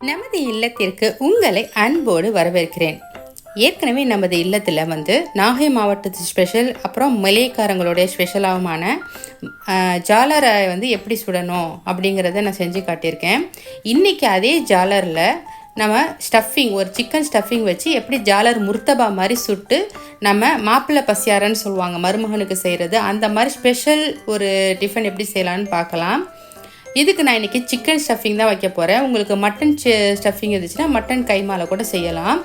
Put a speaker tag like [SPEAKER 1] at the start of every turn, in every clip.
[SPEAKER 1] நமது இல்லத்திற்கு உங்களை அன்போடு வரவேற்கிறேன். ஏற்கனவே நமது இல்லத்தில் வந்து நாகை மாவட்டத்து ஸ்பெஷல் அப்புறம் மலையக்காரங்களுடைய ஸ்பெஷலாகமான ஜாலரை வந்து எப்படி சுடணும் அப்படிங்கிறத நான் செஞ்சு காட்டியிருக்கேன். இன்றைக்கி அதே ஜாலரில் நம்ம ஸ்டஃபிங் ஒரு சிக்கன் ஸ்டஃபிங் வச்சு எப்படி ஜாலர் முர்த்தபா மாதிரி சுட்டு நம்ம மாப்பிள்ளை பசியாரன்னு சொல்லுவாங்க மருமகனுக்கு செய்கிறது அந்த மாதிரி ஸ்பெஷல் ஒரு டிஃபன் எப்படி செய்யலான்னு பார்க்கலாம். இதுக்கு நான் இன்றைக்கி சிக்கன் ஸ்டஃபிங் தான் வைக்க போகிறேன் உங்களுக்கு மட்டன் ஸ்டஃபிங் இருந்துச்சுன்னா மட்டன் கைமால கூட செய்யலாம்.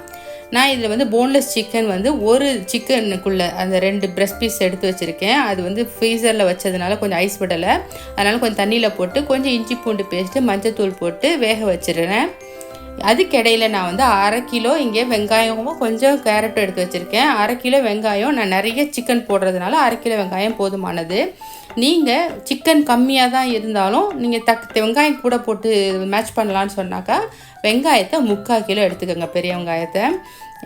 [SPEAKER 1] நான் இதில் வந்து போன்லெஸ் சிக்கன் வந்து ஒரு சிக்கனுக்குள்ளே அந்த ரெண்டு பிரஸ்ட் பீஸ் எடுத்து வச்சுருக்கேன். அது வந்து ஃப்ரீசரில் வச்சதுனால கொஞ்சம் ஐஸ் விடலை. அதனால் கொஞ்சம் தண்ணியில் போட்டு கொஞ்சம் இஞ்சி பூண்டு பேஸ்ட்டு மஞ்சத்தூள் போட்டு வேக வச்சிடுறேன். அதுக்கிடையில் நான் வந்து அரை கிலோ இங்கே வெங்காயமும் கொஞ்சம் கேரட்டும் எடுத்து வச்சுருக்கேன். அரை கிலோ வெங்காயம் நான் நிறைய சிக்கன் போடுறதுனால அரை கிலோ வெங்காயம் போதுமானது. நீங்கள் சிக்கன் கம்மியாக தான் இருந்தாலும் நீங்கள் தக் வெங்காயம் கூட போட்டு மேட்ச் பண்ணலான்னு சொன்னாக்கா வெங்காயத்தை முக்கால் கிலோ எடுத்துக்கோங்க பெரிய வெங்காயத்தை.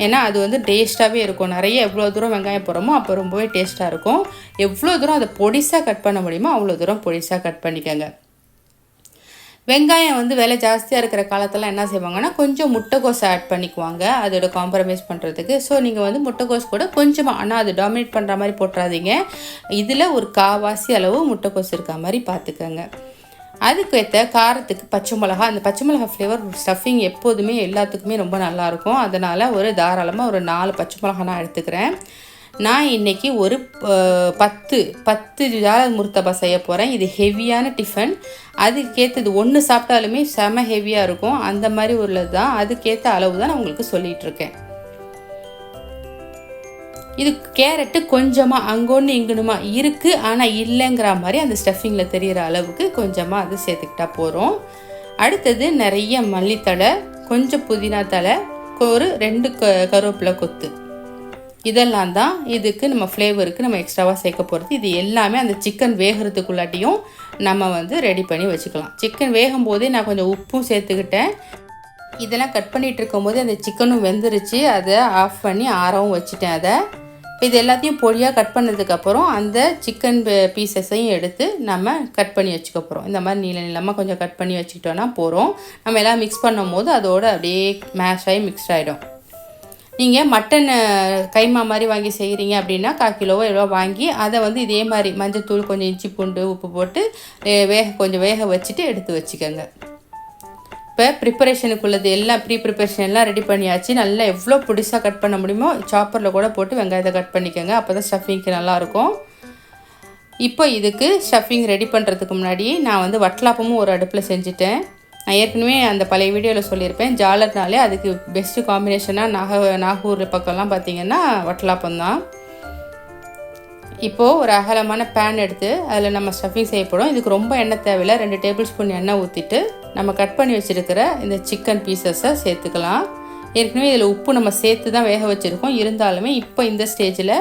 [SPEAKER 1] ஏன்னா அது வந்து டேஸ்ட்டாகவே இருக்கும். நிறைய எவ்வளோ தூரம் வெங்காயம் போடுறோமோ அப்போ ரொம்பவே டேஸ்ட்டாக இருக்கும். எவ்வளோ தூரம் அதை பொடிசாக கட் பண்ண முடியுமோ அவ்வளோ தூரம் பொடிசாக கட் பண்ணிக்கோங்க. வெங்காயம் வந்து விலை ஜாஸ்தியாக இருக்கிற காலத்தில் என்ன செய்வாங்கன்னா கொஞ்சம் முட்டைக்கோஸ் ஆட் பண்ணிக்குவாங்க. அதோட காம்ப்ரமைஸ் பண்ணுறதுக்கு ஸோ நீங்கள் வந்து முட்டைக்கோஸ் கூட கொஞ்சமாக ஆனால் அது டாமினேட் பண்ணுற மாதிரி போட்டுறாதீங்க. இதில் ஒரு காவாசி அளவு முட்டைக்கோஸ் இருக்க மாதிரி பார்த்துக்கோங்க அதுக்கு ஏற்ற காரத்துக்கு பச்சை மிளகா அந்த பச்சை மிளகா ஃப்ளேவர் ஸ்டஃபிங் எப்போதுமே எல்லாத்துக்குமே ரொம்ப நல்லாயிருக்கும் அதனால் ஒரு தாராளமாக ஒரு நாலு பச்சை மிளகா நான் எடுத்துக்கிறேன். நான் இன்றைக்கி ஒரு பத்து பத்து ஜாலர் முர்த்தபா செய்ய போகிறேன் இது ஹெவியான டிஃபன் அதுக்கேற்றது ஒன்று சாப்பிட்டாலுமே செம ஹெவியாக இருக்கும். அந்த மாதிரி உள்ளது தான். அதுக்கேற்ற அளவு தான் நான் உங்களுக்கு சொல்லிகிட்ருக்கேன் இது கேரட்டு கொஞ்சமாக அங்கொன்று இங்கணுமா இருக்குது ஆனால் இல்லைங்கிற மாதிரி அந்த ஸ்டஃபிங்கில் தெரிகிற அளவுக்கு கொஞ்சமாக அது சேர்த்துக்கிட்டா போகிறோம் அடுத்தது நிறைய மல்லித்தலை கொஞ்சம் புதினா தழை ஒரு ரெண்டு க கருவேப்பிலை கொத்து. இதெல்லாம் தான் இதுக்கு நம்ம ஃப்ளேவருக்கு நம்ம எக்ஸ்ட்ராவாக சேர்க்க போகிறது இது எல்லாமே அந்த சிக்கன் வேகிறதுக்குள்ளாட்டியும் நம்ம வந்து ரெடி பண்ணி வச்சுக்கலாம். சிக்கன் வேகும் போதே நான் கொஞ்சம் உப்பும் சேர்த்துக்கிட்டேன். இதெல்லாம் கட் பண்ணிகிட்டு இருக்கும்போது அந்த சிக்கனும் வெந்துருச்சு. அதை ஆஃப் பண்ணி ஆறவும் வச்சுட்டேன் அதை. இது எல்லாத்தையும் பொடியாக கட் பண்ணதுக்கப்புறம் அந்த சிக்கன் பீசஸையும் எடுத்து நம்ம கட் பண்ணி வச்சுக்க போகிறோம் இந்த மாதிரி நீள நீளமாக கொஞ்சம் கட் பண்ணி வச்சுக்கிட்டோன்னா போகிறோம் நம்ம எல்லாம் மிக்ஸ் பண்ணும் போது அதோட அப்படியே மேஷ் ஆகி மிக்ஸ் ஆகிடும் நீங்கள் மட்டன் கைமா மாதிரி வாங்கி செய்கிறீங்க அப்படின்னா கால் கிலோவோ எவ்வளோ வாங்கி அதை வந்து இதே மாதிரி மஞ்சத்தூள் கொஞ்சம் இஞ்சி பூண்டு உப்பு போட்டு வேக கொஞ்சம் வேக வச்சுட்டு எடுத்து வச்சுக்கோங்க. இப்போ ப்ரிப்பரேஷனுக்குள்ளது எல்லாம் ப்ரீ ப்ரிப்பரேஷன் எல்லாம் ரெடி பண்ணியாச்சு. நல்லா எவ்வளோ புடிசாக கட் பண்ண முடியுமோ சாப்பரில் கூட போட்டு வெங்காயத்தை கட் பண்ணிக்கோங்க. அப்போ தான் ஸ்டஃபிங்க்கு நல்லாயிருக்கும். இப்போ இதுக்கு ஸ்டஃபிங் ரெடி பண்ணுறதுக்கு முன்னாடி நான் வந்து வட்டலாப்பமும் ஒரு அடுப்பில் செஞ்சுட்டேன். நான் ஏற்கனவே அந்த பழைய வீடியோவில் சொல்லியிருப்பேன். ஜாலர்னாலே அதுக்கு பெஸ்ட்டு காம்பினேஷனாக நாக நாகூர் பக்கம்லாம் பார்த்திங்கன்னா வட்டலாப்பம் தான் இப்போது ஒரு அகலமான பேன் எடுத்து அதில் நம்ம ஸ்டஃபிங் செய்யப்படும் இதுக்கு ரொம்ப எண்ணெய் தேவையில்லை. ரெண்டு டேபிள் ஸ்பூன் எண்ணெய் ஊற்றிட்டு நம்ம கட் பண்ணி வச்சுருக்கிற இந்த சிக்கன் பீசஸை சேர்த்துக்கலாம். ஏற்கனவே இதில் உப்பு நம்ம சேர்த்து தான் வேக வச்சுருக்கோம். இருந்தாலுமே இப்போ இந்த ஸ்டேஜில்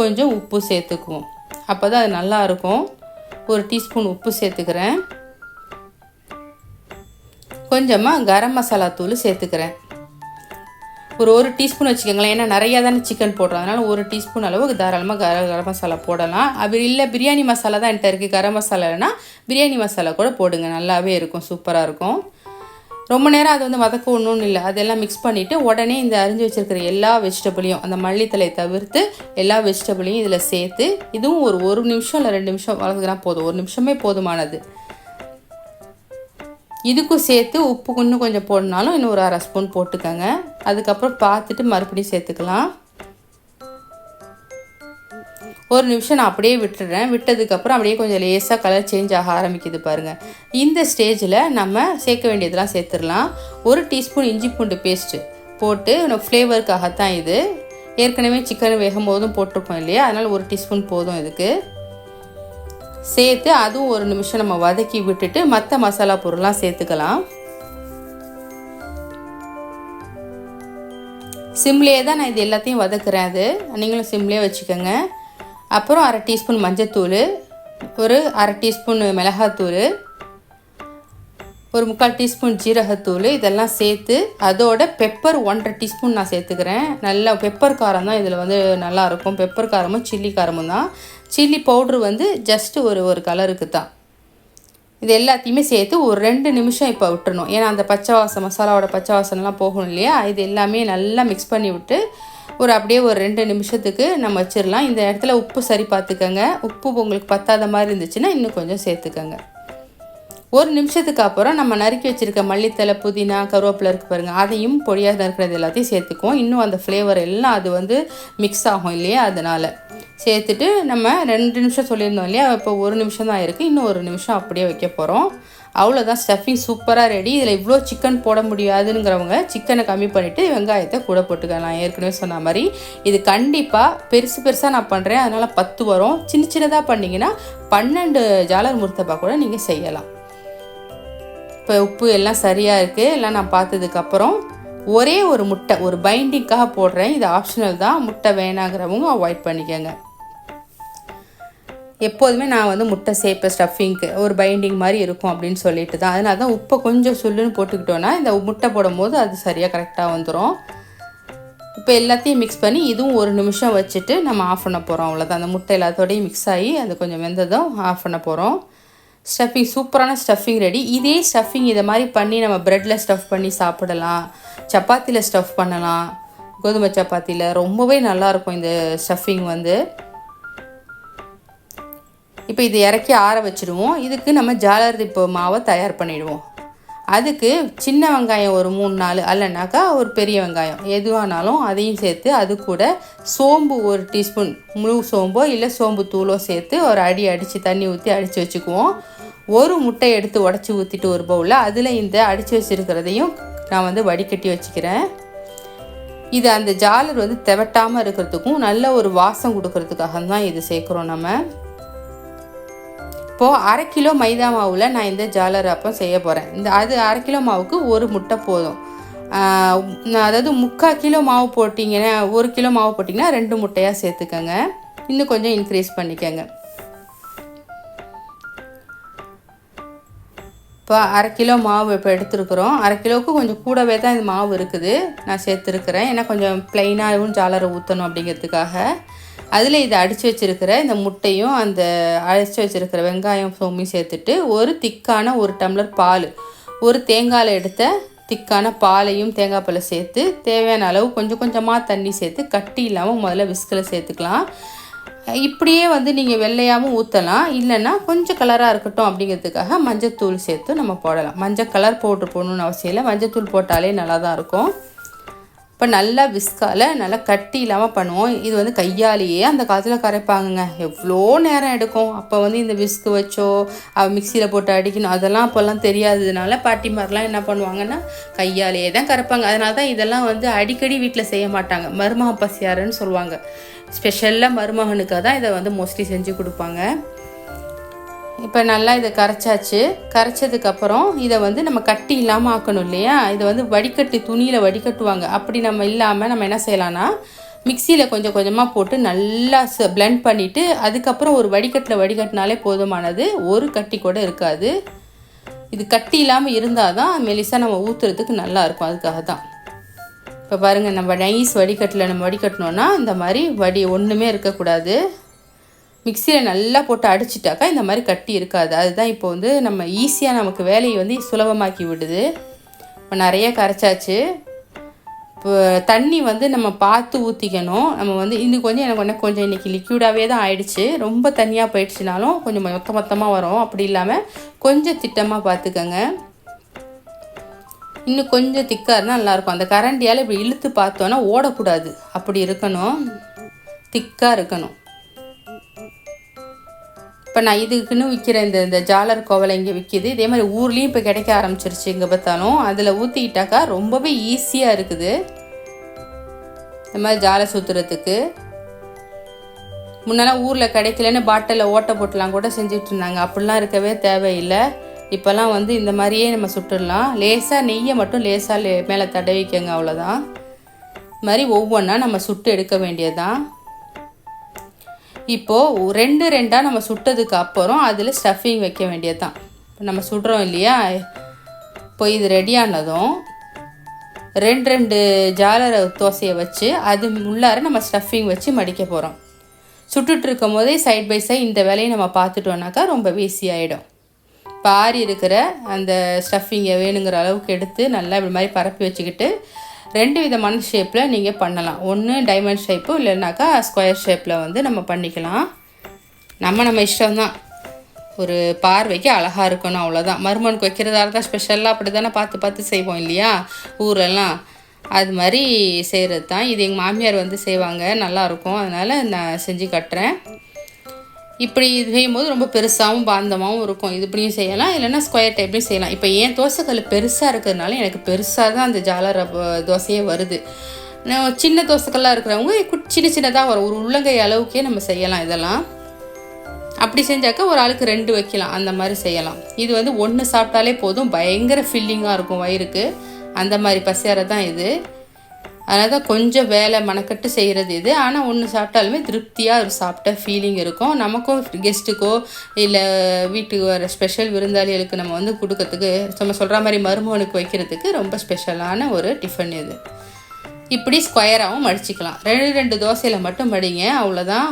[SPEAKER 1] கொஞ்சம் உப்பு சேர்த்துக்குவோம். அப்போ தான் அது நல்லாயிருக்கும் ஒரு டீஸ்பூன் உப்பு சேர்த்துக்கிறேன். கொஞ்சமாக கரம் மசாலா தூள் சேர்த்துக்கிறேன். ஒரு ஒரு டீஸ்பூன் வச்சுக்கோங்களேன். ஏன்னா நிறையா தானே சிக்கன் போடுறோம். அதனால் ஒரு டீஸ்பூன் அளவுக்கு தாராளமாக கர கரம் மசாலா போடலாம். அப்படி இல்லை பிரியாணி மசாலா தான் என்கிட்ட இருக்குது கரம் மசாலா இல்லைன்னா பிரியாணி மசாலா கூட போடுங்க. நல்லாவே இருக்கும். சூப்பராக இருக்கும். ரொம்ப நேரம் அது வந்து வதக்க ஒன்றும் இல்லை. அதெல்லாம் மிக்ஸ் பண்ணிவிட்டு உடனே இந்த அரிஞ்சு வச்சுருக்கிற எல்லா வெஜிடபிளையும் அந்த மல்லித்தலையை தவிர்த்து எல்லா வெஜிடபிளையும் இதில் சேர்த்து இதுவும் ஒரு ஒரு நிமிஷம் இல்லை ரெண்டு நிமிஷம் வளர்த்துக்கிறா போதும். ஒரு நிமிஷமே போதுமானது. இதுக்கும் சேர்த்து உப்பு இன்னும் கொஞ்சம் போடனாலும் இன்னும் ஒரு அரை ஸ்பூன் போட்டுக்கோங்க. அதுக்கப்புறம் பார்த்துட்டு மறுபடியும் சேர்த்துக்கலாம். ஒரு நிமிஷம் நான் அப்படியே விட்டுடுறேன் விட்டதுக்கப்புறம் அப்படியே கொஞ்சம் லேசாக கலர் சேஞ்ச் ஆக ஆரம்பிக்குது பாருங்கள் இந்த ஸ்டேஜில் நம்ம சேர்க்க வேண்டியதெல்லாம் சேர்த்துடலாம். ஒரு டீஸ்பூன் இஞ்சி பூண்டு பேஸ்ட்டு போட்டு ஃப்ளேவருக்காகத்தான் இது. ஏற்கனவே சிக்கன் வேகும் போதும் போட்டிருக்கோம் இல்லையா? அதனால் ஒரு டீஸ்பூன் போதும் இதுக்கு. சேர்த்து அதுவும் ஒரு நிமிஷம் நம்ம வதக்கி விட்டுட்டு மற்ற மசாலா பொருள்லாம் சேர்த்துக்கலாம். சிம்லேயே தான் நான் இது எல்லாத்தையும் வதக்குறேன் அது. நீங்களும் சிம்லேயே வச்சுக்கோங்க. அப்புறம் அரை டீஸ்பூன் மஞ்சத்தூள் ஒரு அரை டீஸ்பூன் மிளகாத்தூள் ஒரு முக்கால் டீஸ்பூன் ஜீரகத்தூள் இதெல்லாம் சேர்த்து அதோட பெப்பர் ஒன்றரை டீஸ்பூன் நான் சேர்த்துக்கிறேன். நல்லா பெப்பர் காரம் தான் இதில் வந்து நல்லாயிருக்கும் பெப்பர் காரமும் சில்லி காரமும் தான். சில்லி பவுட்ரு வந்து ஜஸ்ட்டு ஒரு ஒரு கலருக்கு தான் இது எல்லாத்தையுமே சேர்த்து ஒரு ரெண்டு நிமிஷம் இப்போ விட்டுறணும். ஏன்னா அந்த பச்சை வாசம் மசாலாவோட பச்சை வாசனெலாம் போகணும் இல்லையா? இது எல்லாமே நல்லா மிக்ஸ் பண்ணி விட்டு ஒரு அப்படியே ஒரு ரெண்டு நிமிஷத்துக்கு நம்ம வச்சிடலாம் இந்த இடத்துல உப்பு சரி பார்த்துக்கோங்க. உப்பு உங்களுக்கு பத்தாத மாதிரி இருந்துச்சுன்னா இன்னும் கொஞ்சம் சேர்த்துக்கோங்க. ஒரு நிமிஷத்துக்கு அப்புறம் நம்ம நறுக்கி வச்சுருக்க மல்லித்தலை புதினா கருவேப்பிலை இருக்குது பாருங்கள் அதையும் பொடியாக நறுக்கிறது எல்லாத்தையும் சேர்த்துக்குவோம். இன்னும் அந்த ஃப்ளேவர் எல்லாம் அது வந்து மிக்ஸ் ஆகும் இல்லையா? அதனால் சேர்த்துட்டு நம்ம ரெண்டு நிமிஷம் சொல்லியிருந்தோம் இல்லையா? இப்போ ஒரு நிமிஷம் தான் இருக்குது இன்னும் ஒரு நிமிஷம் அப்படியே வைக்க போகிறோம் அவ்வளோதான் ஸ்டஃபிங் சூப்பராக ரெடி இதில் இவ்வளோ சிக்கன் போட முடியாதுங்கிறவங்க சிக்கனை கம்மி பண்ணிவிட்டு வெங்காயத்தை கூட போட்டுக்கலாம். ஏற்கனவே சொன்ன மாதிரி இது கண்டிப்பாக பெருசு பெருசாக நான் பண்ணுறேன் அதனால் பத்து வரும். சின்ன சின்னதாக பண்ணிங்கன்னா பன்னெண்டு ஜாலர் முறுத்தப்பா கூட நீங்கள் செய்யலாம். இப்போ உப்பு எல்லாம் சரியாக இருக்குது எல்லாம் நான் பார்த்ததுக்கப்புறம் ஒரே ஒரு முட்டை ஒரு பைண்டிங்காக போடுறேன். இது ஆப்ஷனல் தான். முட்டை வேணாங்கிறவங்க அவாய்ட் பண்ணிக்கோங்க. எப்போதுமே நான் வந்து முட்டை சேர்ப்பேன் ஸ்டஃபிங்க்கு ஒரு பைண்டிங் மாதிரி இருக்கும் அப்படின்னு சொல்லிட்டு தான். அதனால தான் உப்பை கொஞ்சம் சொல்லுன்னு போட்டுக்கிட்டோன்னா இந்த முட்டை போடும்போது அது சரியாக கரெக்டாக வந்துடும் இப்போ எல்லாத்தையும் மிக்ஸ் பண்ணி இதுவும் ஒரு நிமிஷம் வச்சுட்டு நம்ம ஆஃப் பண்ண போகிறோம் அவ்வளோதான் அந்த முட்டை எல்லாத்தோடையும் மிக்ஸ் ஆகி அது கொஞ்சம் வெந்ததும் ஆஃப் பண்ண போகிறோம் ஸ்டஃபிங் சூப்பரான ஸ்டஃபிங் ரெடி இதே ஸ்டஃபிங் இதை மாதிரி பண்ணி நம்ம ப்ரெட்டில் ஸ்டஃப் பண்ணி சாப்பிடலாம். சப்பாத்தியில் ஸ்டஃப் பண்ணலாம். கோதுமை சப்பாத்தியில் ரொம்பவே நல்லாயிருக்கும் இந்த ஸ்டஃபிங் வந்து. இப்போ இதை இறக்கி ஆற வச்சுடுவோம். இதுக்கு நம்ம ஜாலர் இப்போ மாவை தயார் பண்ணிவிடுவோம் அதுக்கு சின்ன வெங்காயம் ஒரு மூணு நாலு அல்லனாக்கா ஒரு பெரிய வெங்காயம். எதுவானாலும் அதையும் சேர்த்து அது கூட சோம்பு ஒரு டீஸ்பூன் முழு சோம்போ இல்லை சோம்பு தூளோ சேர்த்து ஒரு அடி அடித்து தண்ணி ஊற்றி அடித்து வச்சுக்குவோம். ஒரு முட்டை எடுத்து உடச்சி ஊற்றிட்டு ஒரு பவுலில் அதில் இந்த அடித்து வச்சுருக்கிறதையும் நான் வந்து வடிகட்டி வச்சுக்கிறேன். இது அந்த ஜாலர் வந்து தெவட்டாமல் இருக்கிறதுக்கும் நல்ல ஒரு வாசம் கொடுக்கறதுக்காக தான் இது சேர்க்குறோம் நம்ம. இப்போது அரை கிலோ மைதா மாவில் நான் இந்த ஜாலர் அப்பம் செய்ய போகிறேன் இந்த அது அரை கிலோ மாவுக்கு ஒரு முட்டை போதும். அதாவது முக்கால் கிலோ மாவு போட்டிங்கன்னா ஒரு கிலோ மாவு போட்டிங்கன்னா ரெண்டு முட்டையாக சேர்த்துக்கோங்க. இன்னும் கொஞ்சம் இன்க்ரீஸ் பண்ணிக்கோங்க. இப்போ அரை கிலோ மாவு இப்போ எடுத்துருக்குறோம். அரை கிலோவுக்கு கொஞ்சம் கூடவே தான் இது மாவு இருக்குது. நான் சேர்த்துருக்குறேன். ஏன்னா கொஞ்சம் ப்ளைனாகவும் ஜாலரை ஊற்றணும் அப்படிங்கிறதுக்காக. அதில் இதை அடித்து வச்சுருக்கிற இந்த முட்டையும் அந்த அடித்து வச்சுருக்கிற வெங்காயம் சோமியும் சேர்த்துட்டு ஒரு திக்கான ஒரு டம்ளர் பால். ஒரு தேங்காயில் எடுத்த திக்கான பாலையும் தேங்காய் பாலை சேர்த்து தேவையான அளவு கொஞ்சம் கொஞ்சமாக தண்ணி சேர்த்து கட்டி இல்லாமல் முதல்ல விஸ்கில் சேர்த்துக்கலாம். இப்படியே வந்து நீங்கள் வெள்ளையாகவும் ஊற்றலாம் இல்லைன்னா கொஞ்சம் கலராக இருக்கட்டும் அப்படிங்கிறதுக்காக மஞ்சத்தூள் சேர்த்து நம்ம போடலாம். மஞ்சள் கலர் போட்டு போடணுன்னு அவசியம் இல்லை. மஞ்சத்தூள் போட்டாலே நல்லா தான் இருக்கும். இப்போ நல்லா விஸ்கால நல்லா கட்டி இல்லாமல் பண்ணுவோம். இது வந்து கையாலேயே அந்த காலத்தில் கரைப்பாங்கங்க. எவ்வளோ நேரம் எடுக்கும். அப்போ வந்து இந்த விஸ்கு வச்சோ மிக்சியில் போட்டு அடிக்கணும். அதெல்லாம் அப்போல்லாம் தெரியாததுனால பாட்டிமாரெலாம் என்ன பண்ணுவாங்கன்னா கையாலேயே தான் கரைப்பாங்க. அதனால தான் இதெல்லாம் வந்து அடிக்கடி வீட்டில் செய்ய மாட்டாங்க. மருமக பசியாருன்னு சொல்லுவாங்க. ஸ்பெஷலாக மருமகனுக்காக தான் இதை வந்து மோஸ்ட்லி செஞ்சு கொடுப்பாங்க. இப்போ நல்லா இதை கரைச்சாச்சு. கரைச்சதுக்கப்புறம் இதை வந்து நம்ம கட்டி இல்லாமல் ஆக்கணும் இல்லையா? இதை வந்து வடிகட்டி துணியில் வடிகட்டுவாங்க. அப்படி நம்ம இல்லாமல் நம்ம என்ன செய்யலாம்னா மிக்சியில் கொஞ்சம் கொஞ்சமாக போட்டு நல்லா ச பிளெண்ட் பண்ணிவிட்டு அதுக்கப்புறம் ஒரு வடிகட்டில் வடிகட்டினாலே போதுமானது. ஒரு கட்டி கூட இருக்காது. இது கட்டி இல்லாமல் இருந்தால் தான் மெலிசாக நம்ம ஊற்றுறதுக்கு நல்லாயிருக்கும் அதுக்காக தான். இப்போ பாருங்கள் நம்ம நைஸ் வடிகட்டில் நம்ம வடிகட்டினோன்னா இந்த மாதிரி வடி ஒன்றுமே இருக்கக்கூடாது. மிக்சியில் நல்லா போட்டு அடிச்சிட்டாக்கா இந்த மாதிரி கட்டி இருக்காது. அதுதான் இப்போ வந்து நம்ம ஈஸியாக நமக்கு வேலையை வந்து சுலபமாக்கி விடுது. இப்போ நிறைய கரைச்சாச்சு. இப்போ தண்ணி வந்து நம்ம பார்த்து ஊற்றிக்கணும் நம்ம வந்து இன்னும் கொஞ்சம் எனக்கு ஒன்று கொஞ்சம் இன்றைக்கி லிக்யூடாகவே தான் ஆயிடுச்சு. ரொம்ப தண்ணியாக போயிடுச்சுனாலும் கொஞ்சம் மொத்த மொத்தமாக வரும். அப்படி இல்லாமல் கொஞ்சம் திட்டமாக பார்த்துக்கோங்க. இன்னும் கொஞ்சம் திக்காக இருந்தால் நல்லாயிருக்கும். அந்த கரண்டியால் இப்படி இழுத்து பார்த்தோன்னா ஓடக்கூடாது. அப்படி இருக்கணும். திக்காக இருக்கணும். இப்போ நான் இதுக்குன்னு விற்கிற இந்த இந்த ஜாலர் கோவலை இங்கே விற்கிது இதே மாதிரி ஊர்லேயும் இப்போ கிடைக்க ஆரம்பிச்சிருச்சு இங்கே பார்த்தாலும். அதில் ஊற்றிக்கிட்டாக்கா ரொம்பவே ஈஸியாக இருக்குது. இந்த மாதிரி ஜாலை சுற்றுறதுக்கு முன்னெல்லாம் ஊரில் கிடைக்கலன்னு பாட்டிலில் ஓட்டை போட்டுலாம் கூட செஞ்சுட்டு இருந்தாங்க. அப்படிலாம் இருக்கவே தேவையில்லை. இப்போல்லாம் வந்து இந்த மாதிரியே நம்ம சுட்டுடலாம். லேசாக நெய்யை மட்டும் லேசாக லே மேலே தடவிக்கங்க அவ்வளோதான் இது மாதிரி ஒவ்வொன்றா நம்ம சுட்டு எடுக்க வேண்டியதுதான். இப்போது ரெண்டு ரெண்டாக நம்ம சுட்டதுக்கு அப்புறம் அதில் ஸ்டஃபிங் வைக்க வேண்டியது தான் நம்ம சுடுறோம் இல்லையா? இப்போ இது ரெடியானதும் ரெண்டு ரெண்டு ஜாலர் தோசையை வச்சு அது உள்ளார நம்ம ஸ்டஃபிங் வச்சு மடிக்க போகிறோம் சுட்டுட்டு இருக்கும் போதே சைட் பை சைட் இந்த வேலையை நம்ம பார்த்துட்டோம்னாக்கா ரொம்ப ஈஸியாகிடும் இப்போ ஆறி இருக்கிற அந்த ஸ்டஃபிங்கை வேணுங்கிற அளவுக்கு எடுத்து நல்லா இப்படி மாதிரி பரப்பி வச்சுக்கிட்டு ரெண்டு விதமான ஷேப்பில் நீங்கள் பண்ணலாம். ஒன்று டைமண்ட் ஷேப்பு இல்லைனாக்கா ஸ்கொயர் ஷேப்பில் வந்து நம்ம பண்ணிக்கலாம். நம்ம நம்ம இஷ்டம்தான். ஒரு பார்வைக்கு அழகாக இருக்கணும் அவ்வளோதான் மருமனுக்கு வைக்கிறதால தான் ஸ்பெஷலாக அப்படி தானே பார்த்து பார்த்து செய்வோம் இல்லையா? ஊரெல்லாம். அது மாதிரி செய்கிறது தான் இது எங்கள் மாமியார் வந்து செய்வாங்க. நல்லாயிருக்கும் அதனால் நான் செஞ்சு கட்டுறேன். இப்படி இது செய்யும்போது ரொம்ப பெருசாகவும் பாந்தமாகவும் இருக்கும். இது இப்படியும் செய்யலாம் இல்லைன்னா ஸ்கொயர் டைப்லையும் செய்யலாம். இப்போ ஏன் தோசைக்கல் பெருசாக இருக்கிறதுனால எனக்கு பெருசாக தான் அந்த ஜாலர் தோசையே வருது. நான் சின்ன தோசைக்கல்லாக இருக்கிறவங்க குட் சின்ன சின்னதாக வரும். ஒரு உள்ளங்கை அளவுக்கே நம்ம செய்யலாம் இதெல்லாம். அப்படி செஞ்சாக்கா ஒரு ஆளுக்கு ரெண்டு வைக்கலாம். அந்த மாதிரி செய்யலாம். இது வந்து ஒன்று சாப்பிட்டாலே போதும். பயங்கர ஃபில்லிங்காக இருக்கும் வயிறுக்கு. அந்த மாதிரி பசியாரை தான் இது. அதனால தான் கொஞ்சம் வேலை மனக்கட்டு செய்கிறது இது. ஆனால் ஒன்று சாப்பிட்டாலுமே திருப்தியாக ஒரு சாப்பிட்ட ஃபீலிங் இருக்கும். நமக்கும் கெஸ்ட்டுக்கோ இல்லை வீட்டுக்கு வர ஸ்பெஷல் விருந்தாளிகளுக்கு நம்ம வந்து கொடுக்கறதுக்கு நம்ம சொல்கிற மாதிரி மருமகனுக்கு வைக்கிறதுக்கு ரொம்ப ஸ்பெஷலான ஒரு டிஃபன் இது. இப்படி ஸ்கொயராகவும் மடிச்சிக்கலாம். ரெண்டு ரெண்டு தோசையில் மட்டும் மடிங்க. அவ்வளோதான்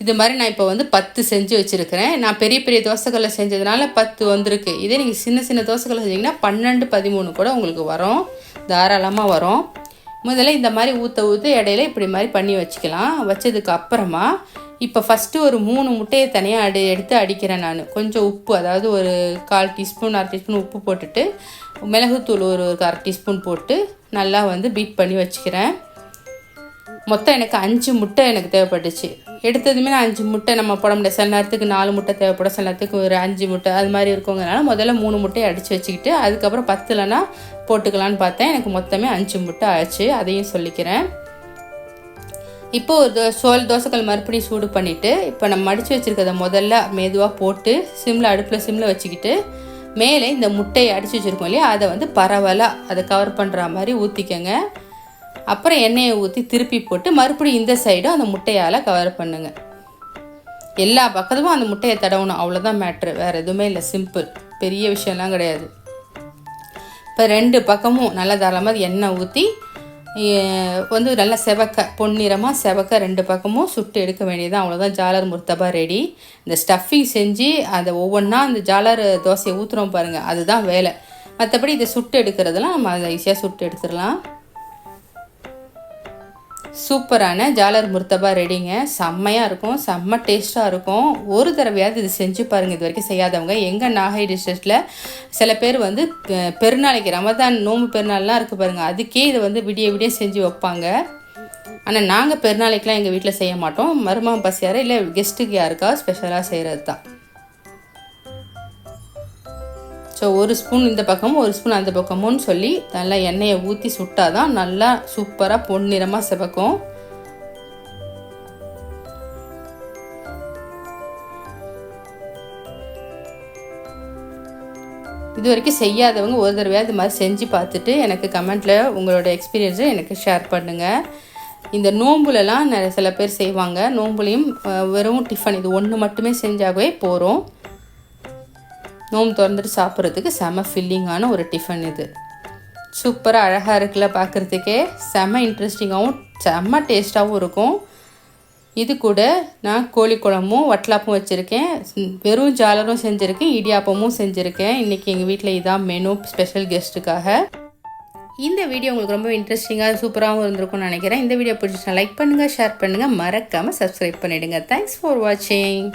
[SPEAKER 1] இது மாதிரி நான் இப்போ வந்து பத்து செஞ்சு வச்சுருக்கிறேன். நான் பெரிய பெரிய தோசைகளை செஞ்சதுனால பத்து வந்திருக்கு. இதே நீங்கள் சின்ன சின்ன தோசைகளை செஞ்சிங்கன்னா பன்னெண்டு பதிமூணு கூட உங்களுக்கு வரும். தாராளமாக வரும். முதல்ல இந்த மாதிரி ஊற்ற ஊற்ற இடையில இப்படி மாதிரி பண்ணி வச்சுக்கலாம். வச்சதுக்கு அப்புறமா இப்போ ஃபஸ்ட்டு ஒரு மூணு முட்டையை தனியாக அடி எடுத்து அடிக்கிறேன் நான். கொஞ்சம் உப்பு அதாவது ஒரு கால் டீஸ்பூன் அரை டீஸ்பூன் உப்பு போட்டுட்டு மிளகுத்தூள் ஒரு ஒரு அரை டீஸ்பூன் போட்டு நல்லா வந்து பீட் பண்ணி வச்சுக்கிறேன். மொத்தம் எனக்கு அஞ்சு முட்டை எனக்கு தேவைப்பட்டுச்சு. எடுத்ததுமே நான் அஞ்சு முட்டை நம்ம போட முடியாது சில நேரத்துக்கு நாலு முட்டை தேவைப்படும். சில நேரத்துக்கு ஒரு அஞ்சு முட்டை அது மாதிரி இருக்கவங்கனால முதல்ல மூணு முட்டையை அடித்து வச்சுக்கிட்டு அதுக்கப்புறம் பத்துலனா போட்டுக்கலான்னு பார்த்தேன். எனக்கு மொத்தமே அஞ்சு முட்டை ஆச்சு. அதையும் சொல்லிக்கிறேன். இப்போ ஒரு தோ சோல் தோசைக்கல் மறுபடியும் சூடு பண்ணிவிட்டு இப்போ நம்ம மடித்து வச்சுருக்கிறத முதல்ல மெதுவாக போட்டு சிம்மில் அடுப்பில் சிம்மில் வச்சுக்கிட்டு மேலே இந்த முட்டையை அடித்து வச்சுருக்கோம் இல்லையா? அதை வந்து பரவலாக அதை கவர் பண்ணுற மாதிரி ஊற்றிக்கங்க அப்புறம் எண்ணெயை ஊற்றி திருப்பி போட்டு மறுபடியும் இந்த சைடும் அந்த முட்டையால் கவர் பண்ணுங்கள் எல்லா பக்கத்துக்கும் அந்த முட்டையை தடவணும். அவ்வளோதான் மேட்ரு வேறு எதுவுமே இல்லை. சிம்பிள் பெரிய விஷயம்லாம் கிடையாது. இப்போ ரெண்டு பக்கமும் நல்லா தாராளமாக எண்ணெய் ஊற்றி வந்து நல்லா செவக்க பொன்னிறமாக செவக்க ரெண்டு பக்கமும் சுட்டு எடுக்க வேண்டியது அவ்வளோதான் ஜாலர் முர்த்தபா ரெடி இந்த ஸ்டஃபிங் செஞ்சு அதை ஒவ்வொன்றா அந்த ஜாலர் தோசையை ஊற்றுறோம் பாருங்கள் அதுதான் வேலை. மற்றபடி இதை சுட்டு எடுக்கிறதெல்லாம் நம்ம அதை ஈஸியாக சுட்டு எடுத்துடலாம். சூப்பரான ஜாலர் முர்த்தபா ரெடிங்க. செம்மையாக இருக்கும் செம்ம டேஸ்ட்டாக இருக்கும். ஒரு தடவையாவது இது செஞ்சு பாருங்கள் இது வரைக்கும் செய்யாதவங்க. எங்கள் நாகை டிஸ்ட்ரிக்டில் சில பேர் வந்து பெருநாளைக்கு ரமதான் நோம்பு பெருநாள்லாம் இருக்குது பாருங்கள் அதுக்கே இதை வந்து விடிய விடிய செஞ்சு வைப்பாங்க. ஆனால் நாங்கள் பெருநாளைக்கெலாம் எங்கள் வீட்டில் செய்ய மாட்டோம். மருமகன் பசியாரோ இல்லை கெஸ்ட்டுக்கு யாருக்கா ஸ்பெஷலாக செய்கிறது தான் ஸோ ஒரு ஸ்பூன் இந்த பக்கமும் ஒரு ஸ்பூன் அந்த பக்கமும்னு சொல்லி நல்லா எண்ணெயை ஊற்றி சுட்டால் தான் நல்லா சூப்பராக பொன்னிறமாக சிவக்கும். இது வரைக்கும் செய்யாதவங்க ஒரு தடவையாவது இது மாதிரி செஞ்சு பார்த்துட்டு எனக்கு கமெண்ட்டில் உங்களோட எக்ஸ்பீரியன்ஸை எனக்கு ஷேர் பண்ணுங்கள் இந்த நோம்புலலாம் நிறைய சில பேர் செய்வாங்க. நோம்புலையும் வெறும் டிஃபன் இது ஒன்று மட்டுமே செஞ்சாகவே போகிறோம் நோம்பு திறந்துட்டு சாப்பிட்றதுக்கு செம ஃபில்லிங்கான ஒரு டிஃபன் இது. சூப்பராக அழகாக இருக்குல்ல பார்க்குறதுக்கே. செம இன்ட்ரெஸ்டிங்காகவும் செம்ம டேஸ்ட்டாகவும் இருக்கும். இது கூட நான் கோழி குழம்பும் வட்டலாப்பும் வச்சுருக்கேன். வெறும் ஜாலரும் செஞ்சுருக்கேன் இடியாப்பமும் செஞ்சுருக்கேன். இன்றைக்கி எங்கள் வீட்டில் இதான் மெனு ஸ்பெஷல் கெஸ்ட்டுக்காக இந்த வீடியோ உங்களுக்கு ரொம்ப இன்ட்ரெஸ்டிங்காக சூப்பராகவும் இருந்திருக்கும்னு நினைக்கிறேன். இந்த வீடியோ பிடிச்சிருந்தா லைக் பண்ணுங்கள் ஷேர் பண்ணுங்கள் மறக்காமல் சப்ஸ்கிரைப் பண்ணிவிடுங்க தேங்க்ஸ் ஃபார் வாட்சிங்